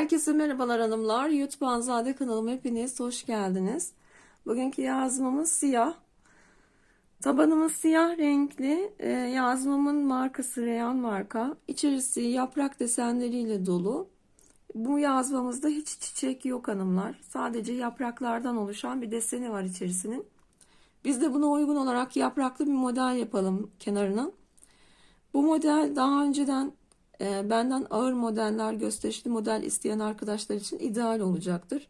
Herkese merhabalar hanımlar. YouTube Anzade kanalıma hepiniz hoş geldiniz. Bugünkü yazmamız siyah. Tabanımız siyah renkli. Ee, yazmamın markası Reyan marka. İçerisi yaprak desenleriyle dolu. Bu yazmamızda hiç çiçek yok hanımlar. Sadece yapraklardan oluşan bir deseni var içerisinin. Biz de buna uygun olarak yapraklı bir model yapalım kenarına. Bu model daha önceden e, benden ağır modeller, gösterişli model isteyen arkadaşlar için ideal olacaktır.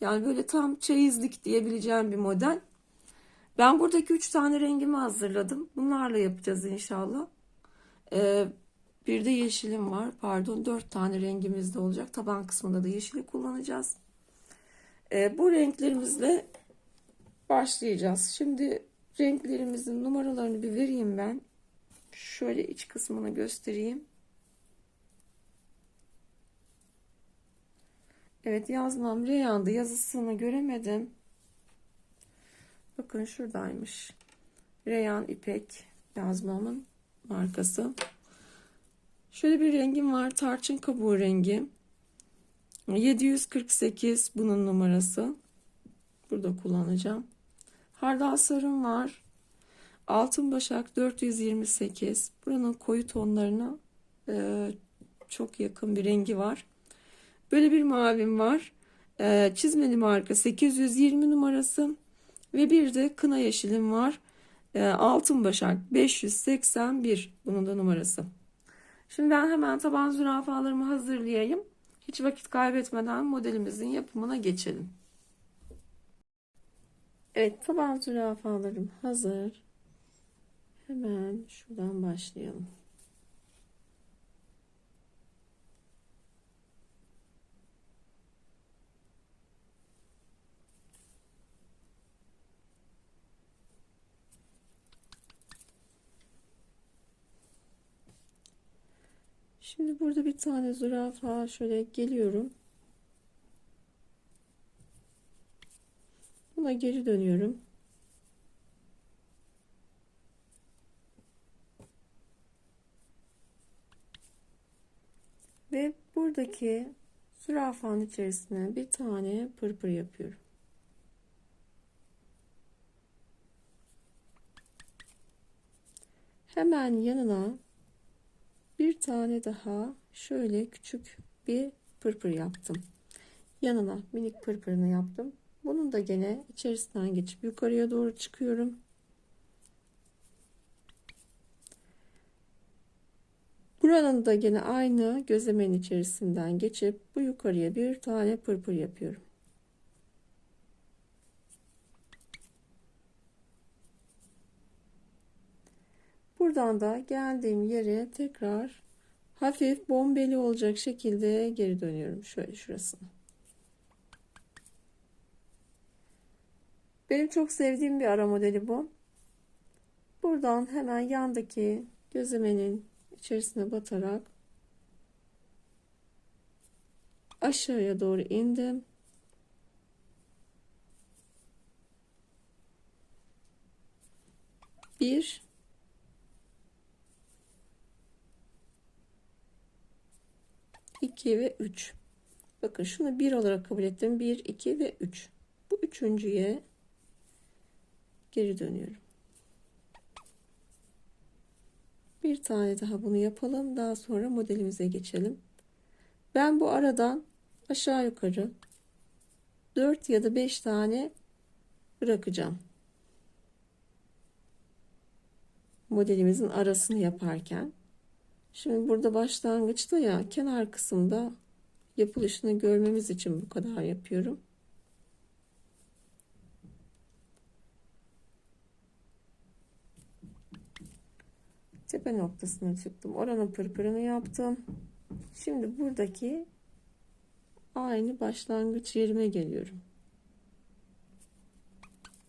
Yani böyle tam çeyizlik diyebileceğim bir model. Ben buradaki üç tane rengimi hazırladım. Bunlarla yapacağız inşallah. E, bir de yeşilim var. Pardon dört tane rengimiz de olacak. Taban kısmında da yeşili kullanacağız. E, bu renklerimizle başlayacağız. Şimdi renklerimizin numaralarını bir vereyim ben. Şöyle iç kısmını göstereyim. Evet yazmam Reyhan'dı. Yazısını göremedim. Bakın şuradaymış. Reyhan İpek yazmamın markası. Şöyle bir rengim var. Tarçın kabuğu rengi. 748 bunun numarası. Burada kullanacağım. Hardal sarım var. Altın başak 428. Buranın koyu tonlarına e, çok yakın bir rengi var. Böyle bir mavim var. E, çizmeli marka 820 numarası. Ve bir de kına yeşilim var. Altın başak 581 bunun da numarası. Şimdi ben hemen taban zürafalarımı hazırlayayım. Hiç vakit kaybetmeden modelimizin yapımına geçelim. Evet taban zürafalarım hazır. Hemen şuradan başlayalım. Şimdi burada bir tane zürafa şöyle geliyorum. Buna geri dönüyorum. Ve buradaki zürafanın içerisine bir tane pırpır yapıyorum. Hemen yanına bir tane daha şöyle küçük bir pırpır yaptım. Yanına minik pırpırını yaptım. Bunun da gene içerisinden geçip yukarıya doğru çıkıyorum. Buranın da gene aynı gözlemenin içerisinden geçip bu yukarıya bir tane pırpır yapıyorum. Buradan da geldiğim yere tekrar hafif bombeli olacak şekilde geri dönüyorum. Şöyle şurasını. Benim çok sevdiğim bir ara modeli bu. Buradan hemen yandaki gözlemenin içerisine batarak aşağıya doğru indim. Bir 2 ve 3. Bakın şunu 1 olarak kabul ettim. 1, 2 ve 3. Bu üçüncüye geri dönüyorum. Bir tane daha bunu yapalım. Daha sonra modelimize geçelim. Ben bu aradan aşağı yukarı 4 ya da 5 tane bırakacağım. Modelimizin arasını yaparken Şimdi burada başlangıçta ya kenar kısımda yapılışını görmemiz için bu kadar yapıyorum. Tepe noktasına çıktım. Oranın pırpırını yaptım. Şimdi buradaki aynı başlangıç yerime geliyorum.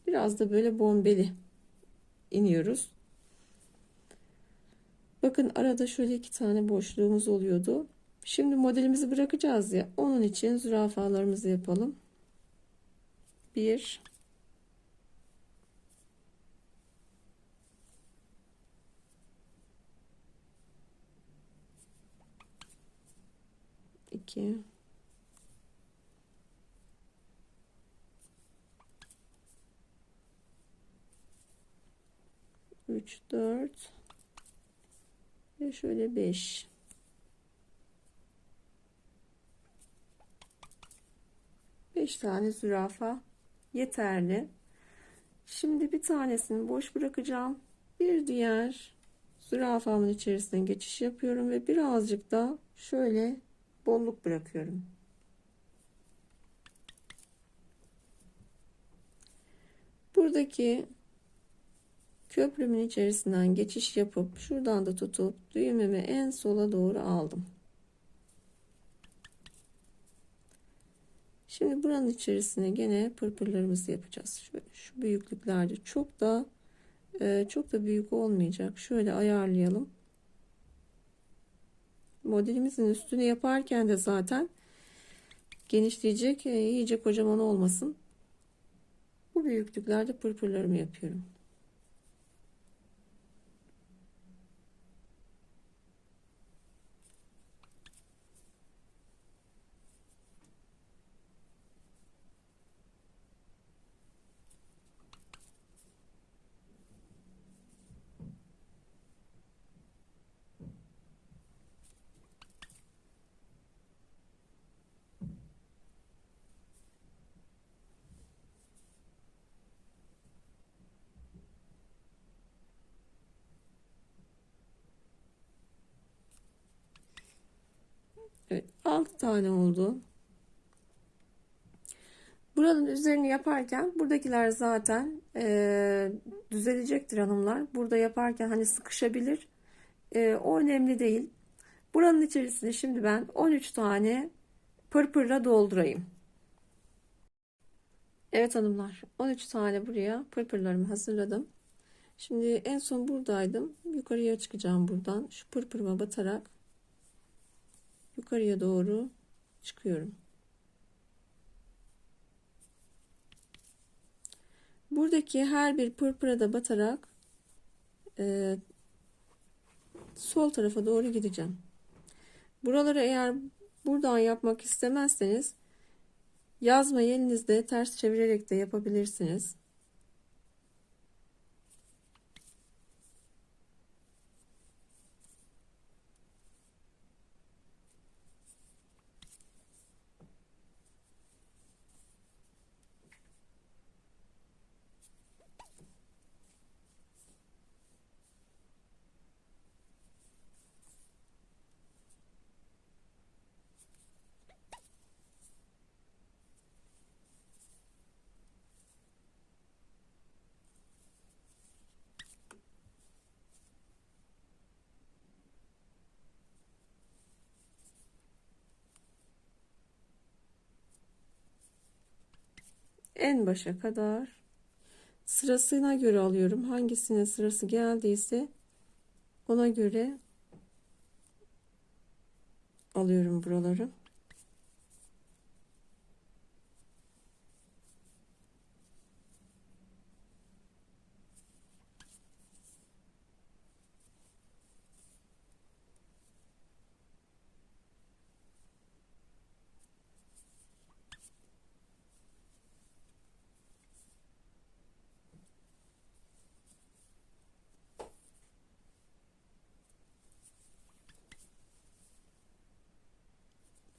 Biraz da böyle bombeli iniyoruz. Bakın arada şöyle iki tane boşluğumuz oluyordu. Şimdi modelimizi bırakacağız ya. Onun için zürafalarımızı yapalım. 1 2 3 4 ve şöyle 5 5 tane zürafa yeterli. Şimdi bir tanesini boş bırakacağım. Bir diğer zürafamın içerisine geçiş yapıyorum ve birazcık da şöyle bolluk bırakıyorum. Buradaki köprümün içerisinden geçiş yapıp şuradan da tutup düğümümü en sola doğru aldım. Şimdi buranın içerisine gene pırpırlarımızı yapacağız. Şöyle, şu büyüklüklerde çok da e, çok da büyük olmayacak. Şöyle ayarlayalım. Modelimizin üstünü yaparken de zaten genişleyecek, e, iyice kocaman olmasın. Bu büyüklüklerde pırpırlarımı yapıyorum. Evet 6 tane oldu. Buranın üzerini yaparken buradakiler zaten e, düzelecektir hanımlar. Burada yaparken hani sıkışabilir. E, o önemli değil. Buranın içerisine şimdi ben 13 tane pırpırla doldurayım. Evet hanımlar 13 tane buraya pırpırlarımı hazırladım. Şimdi en son buradaydım. Yukarıya çıkacağım buradan. Şu pırpırıma batarak yukarıya doğru çıkıyorum. Buradaki her bir pırpıra da batarak e, sol tarafa doğru gideceğim. Buraları eğer buradan yapmak istemezseniz yazmayı elinizde ters çevirerek de yapabilirsiniz. En başa kadar sırasına göre alıyorum. Hangisine sırası geldiyse ona göre alıyorum buraları.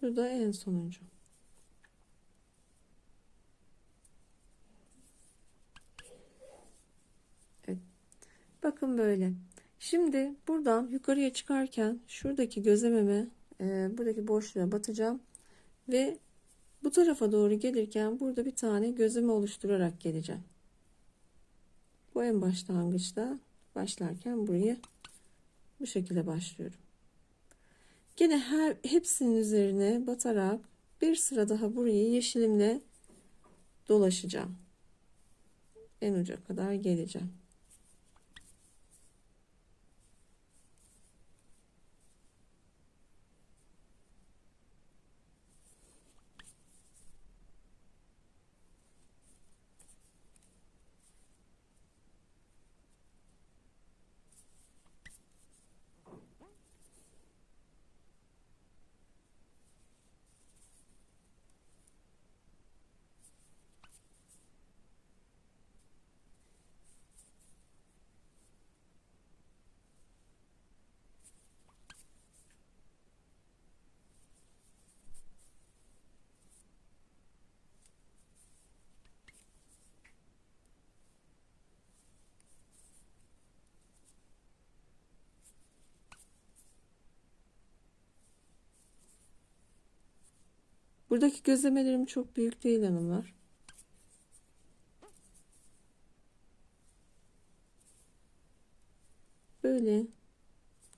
Bu da en sonuncu. Evet. Bakın böyle. Şimdi buradan yukarıya çıkarken şuradaki gözlememe e, buradaki boşluğa batacağım ve bu tarafa doğru gelirken burada bir tane gözleme oluşturarak geleceğim. Bu en başlangıçta başlarken burayı bu şekilde başlıyorum. Gene her hepsinin üzerine batarak bir sıra daha burayı yeşilimle dolaşacağım. En uca kadar geleceğim. Buradaki gözlemelerim çok büyük değil hanımlar. Böyle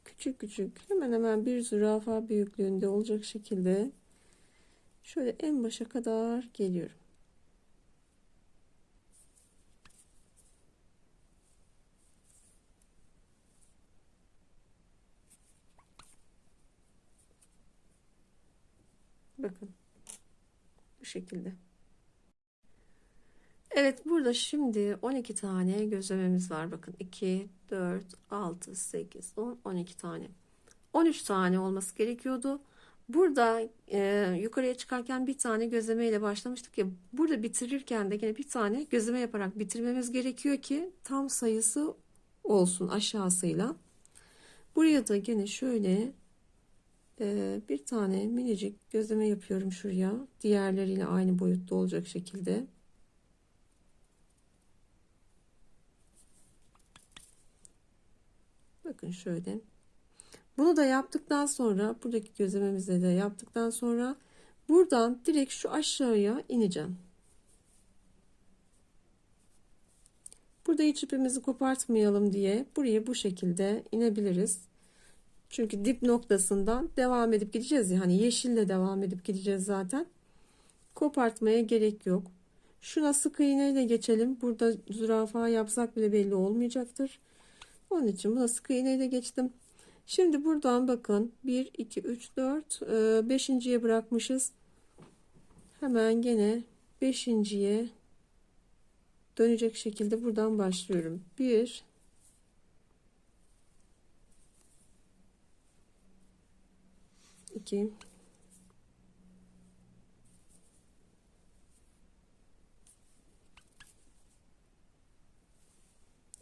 küçük küçük hemen hemen bir zürafa büyüklüğünde olacak şekilde şöyle en başa kadar geliyorum. Bakın. Bu şekilde. Evet burada şimdi 12 tane gözlememiz var. Bakın 2, 4, 6, 8, 10, 12 tane. 13 tane olması gerekiyordu. Burada e, yukarıya çıkarken bir tane gözleme ile başlamıştık ya. Burada bitirirken de yine bir tane gözleme yaparak bitirmemiz gerekiyor ki tam sayısı olsun aşağısıyla. Buraya da yine şöyle e, bir tane minicik gözleme yapıyorum şuraya. Diğerleriyle aynı boyutta olacak şekilde. Bakın şöyle. Bunu da yaptıktan sonra buradaki gözlememizi de yaptıktan sonra buradan direkt şu aşağıya ineceğim. Burada hiç ipimizi kopartmayalım diye buraya bu şekilde inebiliriz. Çünkü dip noktasından devam edip gideceğiz ya hani yeşille devam edip gideceğiz zaten. Kopartmaya gerek yok. Şuna sık iğneyle geçelim. Burada zürafa yapsak bile belli olmayacaktır. Onun için buna sık iğneyle geçtim. Şimdi buradan bakın 1 2 3 4 5.'ye bırakmışız. Hemen gene 5.'ye dönecek şekilde buradan başlıyorum. 1 2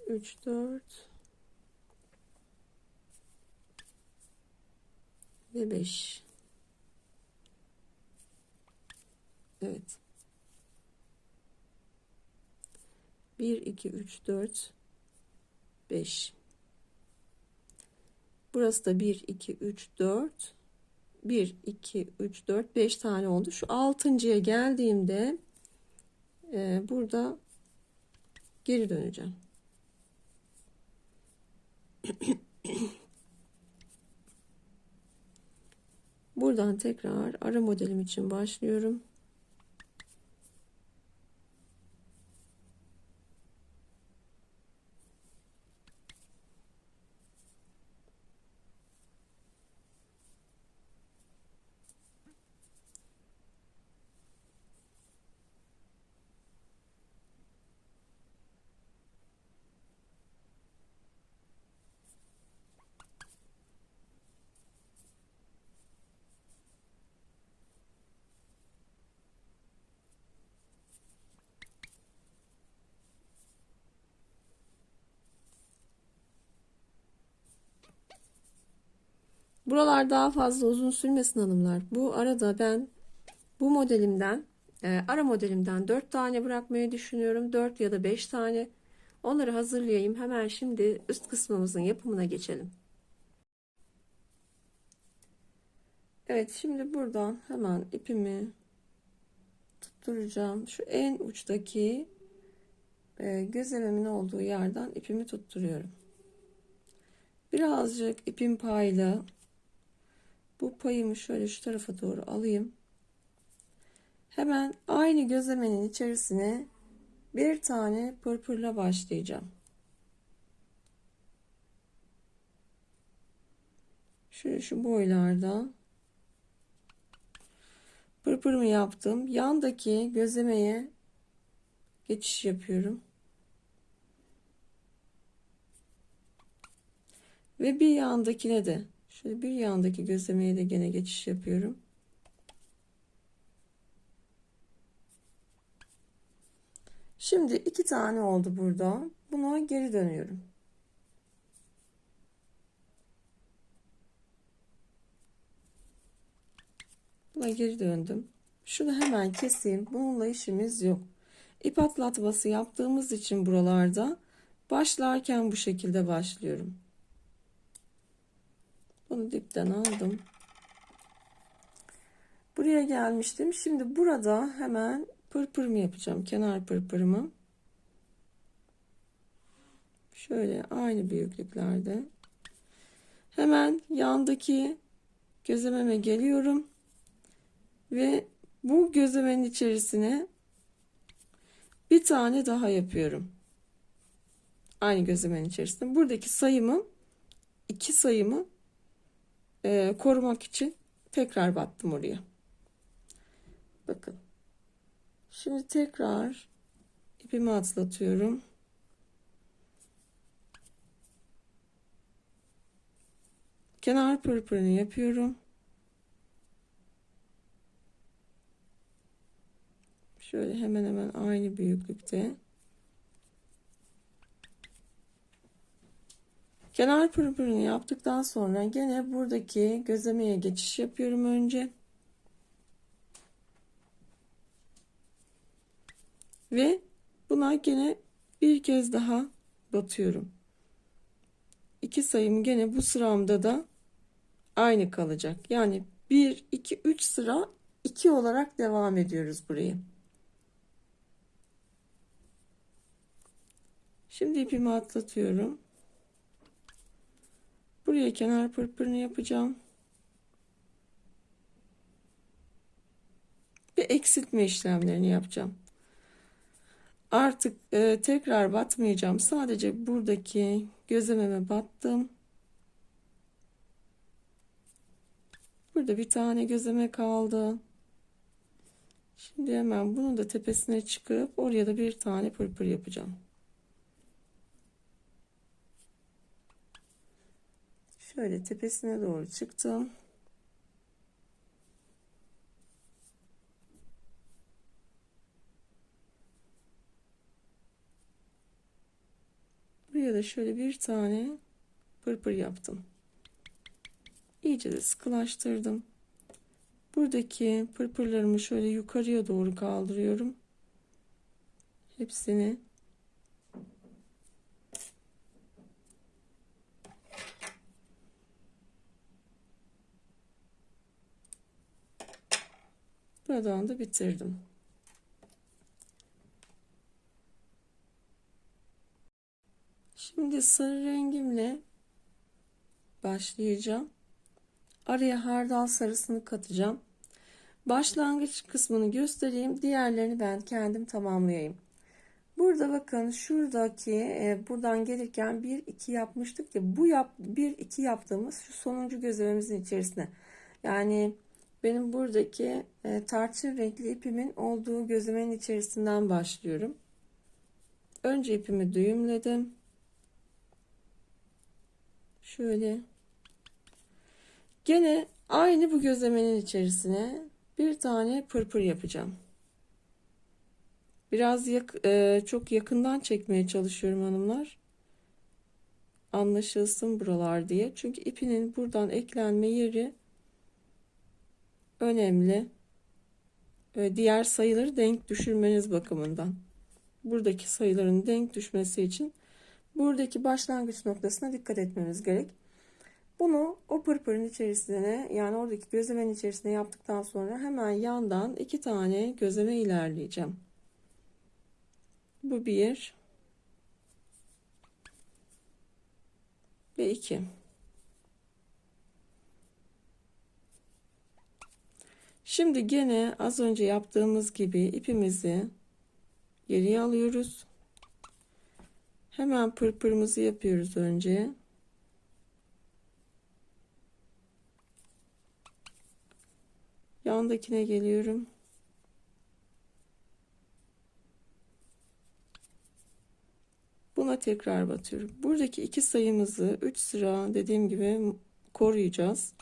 3 4 ve 5 Evet. 1 2 3 4 5 Burası da 1 2 3 4 1 2 3 4 5 tane oldu. Şu altıncıya geldiğimde e, burada geri döneceğim. Buradan tekrar ara modelim için başlıyorum. Buralar daha fazla uzun sürmesin hanımlar. Bu arada ben bu modelimden e, ara modelimden 4 tane bırakmayı düşünüyorum. 4 ya da 5 tane. Onları hazırlayayım. Hemen şimdi üst kısmımızın yapımına geçelim. Evet şimdi buradan hemen ipimi tutturacağım. Şu en uçtaki e, gözlememin olduğu yerden ipimi tutturuyorum. Birazcık ipim paylı bu payımı şöyle şu tarafa doğru alayım. Hemen aynı gözlemenin içerisine bir tane pırpırla başlayacağım. Şöyle şu boylarda pırpırımı yaptım. Yandaki gözlemeye geçiş yapıyorum. Ve bir yandakine de Şöyle bir yandaki gözlemeye de gene geçiş yapıyorum. Şimdi iki tane oldu burada. Buna geri dönüyorum. Buna geri döndüm. Şunu hemen keseyim. Bununla işimiz yok. İp atlatması yaptığımız için buralarda başlarken bu şekilde başlıyorum. Bunu dipten aldım. Buraya gelmiştim. Şimdi burada hemen pırpırımı yapacağım. Kenar pırpırımı. Şöyle aynı büyüklüklerde. Hemen yandaki gözlememe geliyorum. Ve bu gözlemenin içerisine bir tane daha yapıyorum. Aynı gözlemenin içerisinde. Buradaki sayımı iki sayımı e, korumak için tekrar battım oraya. Bakın. Şimdi tekrar ipimi atlatıyorum. Kenar pırpırını yapıyorum. Şöyle hemen hemen aynı büyüklükte. Kenar pırpırını yaptıktan sonra gene buradaki gözlemeye geçiş yapıyorum önce. Ve buna gene bir kez daha batıyorum. İki sayım gene bu sıramda da aynı kalacak. Yani 1, 2, 3 sıra 2 olarak devam ediyoruz burayı. Şimdi ipimi atlatıyorum. Buraya kenar pırpırını yapacağım. Ve eksiltme işlemlerini yapacağım. Artık e, tekrar batmayacağım. Sadece buradaki gözlememe battım. Burada bir tane gözleme kaldı. Şimdi hemen bunu da tepesine çıkıp oraya da bir tane pırpır yapacağım. Şöyle tepesine doğru çıktım. Buraya da şöyle bir tane pırpır yaptım. İyice de sıkılaştırdım. Buradaki pırpırlarımı şöyle yukarıya doğru kaldırıyorum. Hepsini Buradan da bitirdim. Şimdi sarı rengimle başlayacağım. Araya hardal sarısını katacağım. Başlangıç kısmını göstereyim. Diğerlerini ben kendim tamamlayayım. Burada bakın şuradaki e, buradan gelirken 1 2 yapmıştık ya bu yap 1 2 yaptığımız şu sonuncu gözlememizin içerisine. Yani benim buradaki e, tarçın renkli ipimin olduğu gözlemenin içerisinden başlıyorum. Önce ipimi düğümledim. Şöyle. Gene aynı bu gözlemenin içerisine bir tane pırpır yapacağım. Biraz yak, e, çok yakından çekmeye çalışıyorum hanımlar. Anlaşılsın buralar diye. Çünkü ipinin buradan eklenme yeri önemli. E, diğer sayıları denk düşürmeniz bakımından. Buradaki sayıların denk düşmesi için buradaki başlangıç noktasına dikkat etmemiz gerek. Bunu o pırpırın içerisine yani oradaki gözlemenin içerisine yaptıktan sonra hemen yandan iki tane gözleme ilerleyeceğim. Bu bir ve iki. Şimdi gene az önce yaptığımız gibi ipimizi geriye alıyoruz. Hemen pırpırımızı yapıyoruz önce. Yandakine geliyorum. Buna tekrar batıyorum. Buradaki iki sayımızı 3 sıra dediğim gibi koruyacağız.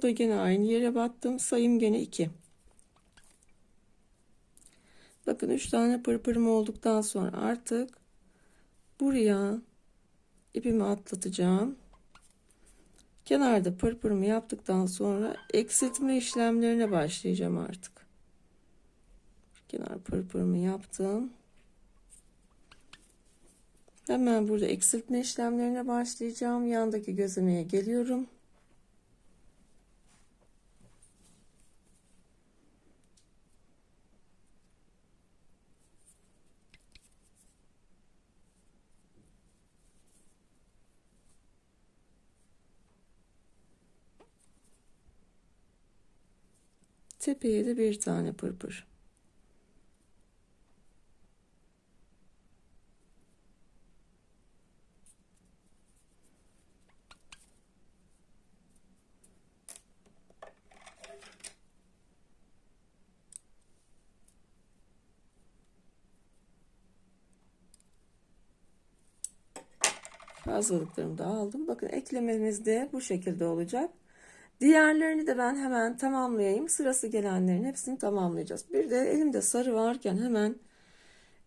Burada gene aynı yere battım. Sayım gene 2. Bakın 3 tane pırpırım olduktan sonra artık buraya ipimi atlatacağım. Kenarda pırpırımı yaptıktan sonra eksiltme işlemlerine başlayacağım artık. Kenar pırpırımı yaptım. Hemen burada eksiltme işlemlerine başlayacağım. Yandaki gözlemeye geliyorum. Tepeye de bir tane pırpır. Fazlalıklarımı da aldım. Bakın eklememiz de bu şekilde olacak. Diğerlerini de ben hemen tamamlayayım. Sırası gelenlerin hepsini tamamlayacağız. Bir de elimde sarı varken hemen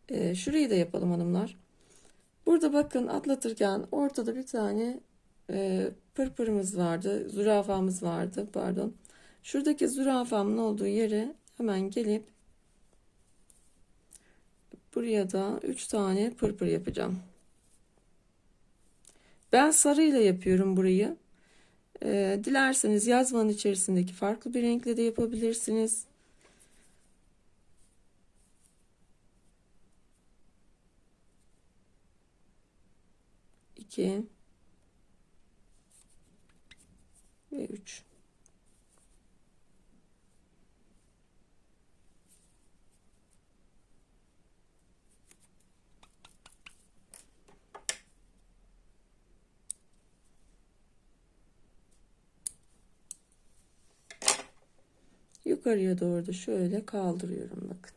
e, şurayı da yapalım hanımlar. Burada bakın atlatırken ortada bir tane e, pırpırımız vardı. Zürafamız vardı pardon. Şuradaki zürafamın olduğu yere hemen gelip buraya da 3 tane pırpır yapacağım. Ben sarıyla yapıyorum burayı. Ee, dilerseniz yazmanın içerisindeki farklı bir renkle de yapabilirsiniz. İki ve üç. Yukarıya doğru da şöyle kaldırıyorum bakın.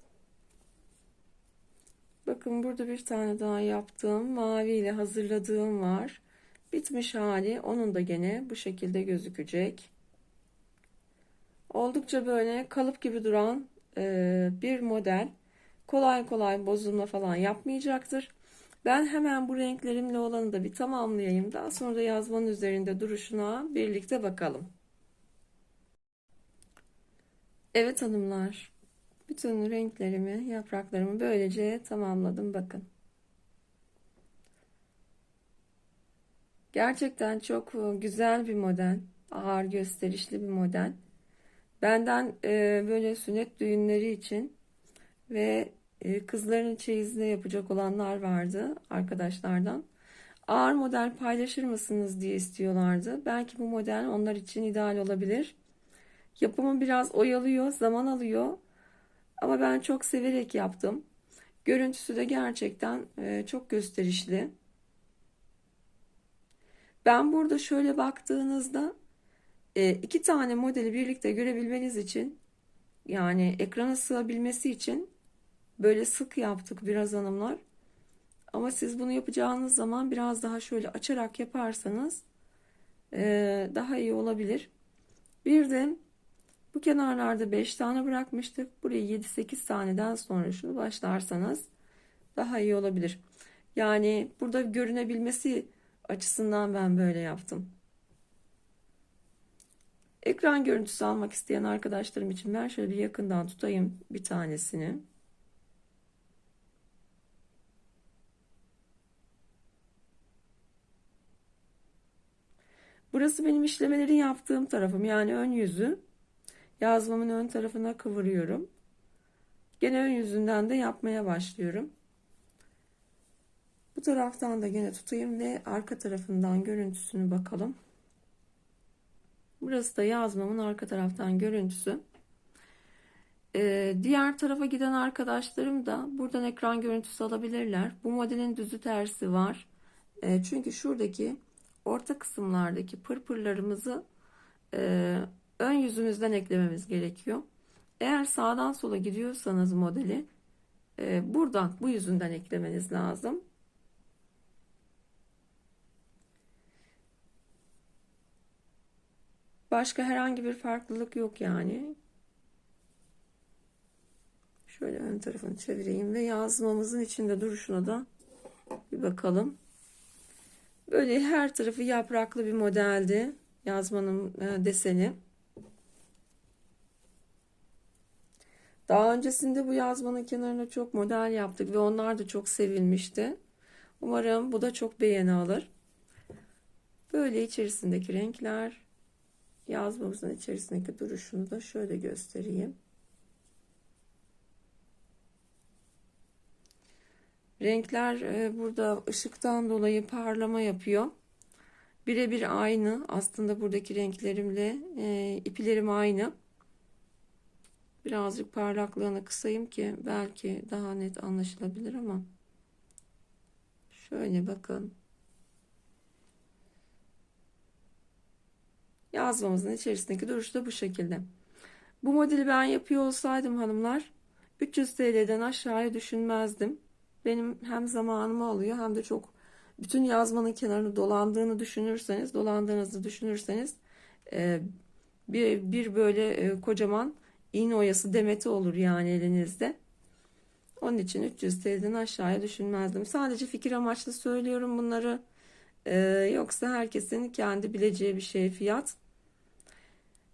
Bakın burada bir tane daha yaptığım mavi ile hazırladığım var. Bitmiş hali onun da gene bu şekilde gözükecek. Oldukça böyle kalıp gibi duran e, bir model. Kolay kolay bozulma falan yapmayacaktır. Ben hemen bu renklerimle olanı da bir tamamlayayım. Daha sonra da yazmanın üzerinde duruşuna birlikte bakalım. Evet hanımlar. Bütün renklerimi, yapraklarımı böylece tamamladım bakın. Gerçekten çok e, güzel bir model. Ağır gösterişli bir model. Benden e, böyle sünnet düğünleri için ve e, kızların çeyizinde yapacak olanlar vardı arkadaşlardan. Ağır model paylaşır mısınız diye istiyorlardı. Belki bu model onlar için ideal olabilir. Yapımı biraz oyalıyor, zaman alıyor. Ama ben çok severek yaptım. Görüntüsü de gerçekten e, çok gösterişli. Ben burada şöyle baktığınızda e, iki tane modeli birlikte görebilmeniz için yani ekrana sığabilmesi için böyle sık yaptık biraz hanımlar. Ama siz bunu yapacağınız zaman biraz daha şöyle açarak yaparsanız e, daha iyi olabilir. Bir de bu kenarlarda 5 tane bırakmıştık. Buraya 7-8 taneden sonra şunu başlarsanız daha iyi olabilir. Yani burada görünebilmesi açısından ben böyle yaptım. Ekran görüntüsü almak isteyen arkadaşlarım için ben şöyle bir yakından tutayım bir tanesini. Burası benim işlemeleri yaptığım tarafım yani ön yüzü yazmamın ön tarafına kıvırıyorum. Gene ön yüzünden de yapmaya başlıyorum. Bu taraftan da gene tutayım ve arka tarafından görüntüsünü bakalım. Burası da yazmamın arka taraftan görüntüsü. Ee, diğer tarafa giden arkadaşlarım da buradan ekran görüntüsü alabilirler. Bu modelin düzü tersi var. Ee, çünkü şuradaki orta kısımlardaki pırpırlarımızı e, ön yüzümüzden eklememiz gerekiyor. Eğer sağdan sola gidiyorsanız modeli e, buradan bu yüzünden eklemeniz lazım. Başka herhangi bir farklılık yok yani. Şöyle ön tarafını çevireyim ve yazmamızın içinde duruşuna da bir bakalım. Böyle her tarafı yapraklı bir modeldi yazmanın e, deseni. Daha öncesinde bu yazmanın kenarına çok model yaptık ve onlar da çok sevilmişti. Umarım bu da çok beğeni alır. Böyle içerisindeki renkler yazmamızın içerisindeki duruşunu da şöyle göstereyim. Renkler e, burada ışıktan dolayı parlama yapıyor. Birebir aynı. Aslında buradaki renklerimle e, iplerim aynı. Birazcık parlaklığını kısayım ki belki daha net anlaşılabilir ama. Şöyle bakın. Yazmamızın içerisindeki duruş da bu şekilde. Bu modeli ben yapıyor olsaydım hanımlar 300 TL'den aşağıya düşünmezdim. Benim hem zamanımı alıyor hem de çok bütün yazmanın kenarını dolandığını düşünürseniz, dolandığınızı düşünürseniz bir, bir böyle kocaman iğne oyası demeti olur yani elinizde. Onun için 300 TL'den aşağıya düşünmezdim. Sadece fikir amaçlı söylüyorum bunları. Ee, yoksa herkesin kendi bileceği bir şey fiyat.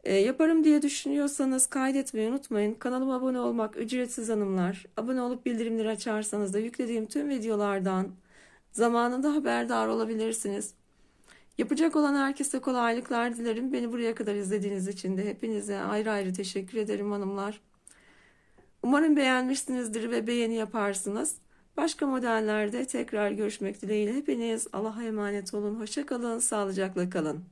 Ee, yaparım diye düşünüyorsanız kaydetmeyi unutmayın. Kanalıma abone olmak ücretsiz hanımlar. Abone olup bildirimleri açarsanız da yüklediğim tüm videolardan zamanında haberdar olabilirsiniz. Yapacak olan herkese kolaylıklar dilerim. Beni buraya kadar izlediğiniz için de hepinize ayrı ayrı teşekkür ederim hanımlar. Umarım beğenmişsinizdir ve beğeni yaparsınız. Başka modellerde tekrar görüşmek dileğiyle hepiniz Allah'a emanet olun. Hoşça kalın, sağlıcakla kalın.